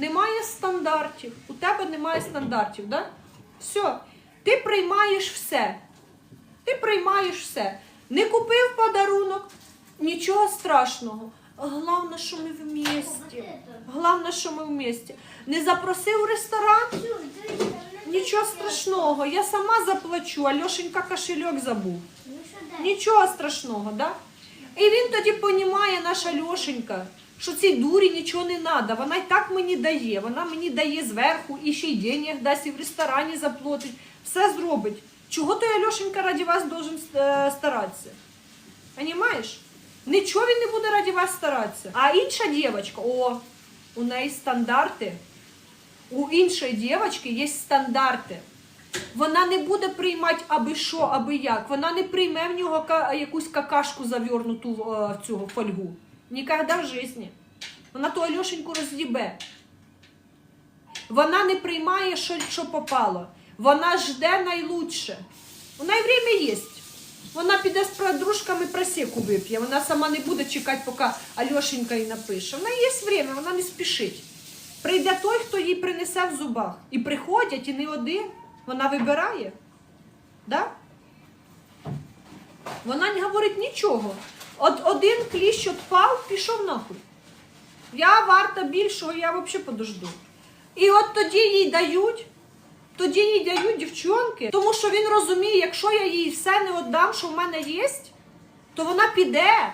немає стандартів. У тебе немає стандартів, да? Все. Ти приймаєш все. Ти приймаєш все. Не купив подарунок, нічого страшного. Головне, що ми в місті. Головне, що ми в місті. Не запросив в ресторан, нічого страшного. Я сама заплачу, а Льошенька кошельок забув. Нічого страшного, да? І він тоді понімає, наша Льошенька, що цій дурі нічого не треба. Вона й так мені дає. Вона мені дає зверху і ще й денег дасть, і в ресторані заплатить. Все зробить. Чого то я, Льошенька, раді вас должен е, старатися? Понімаєш? Нічого він не буде раді вас старатися. А інша дівчинка, о, у неї стандарти. У іншої дівчинки є стандарти. Вона не буде приймати аби що, аби як. Вона не прийме в нього якусь какашку завернуту е, в цю фольгу. Ніколи в житті. Вона ту Альошеньку роз'їбе. Вона не приймає, що, що попало. Вона жде найлучше. У неї время є. Вона піде з подружками просеку вип'є. Вона сама не буде чекати, поки Альошенька їй напише. В неї є время, вона не спішить. Прийде той, хто їй принесе в зубах. І приходять, і не один. Вона вибирає. Да? Вона не говорить нічого. От один кліщ отпав, пішов нахуй. Я варта більшого, я взагалі подожду. І от тоді їй дають, тоді їй дають дівчонки, тому що він розуміє, якщо я їй все не віддам, що в мене є, то вона піде.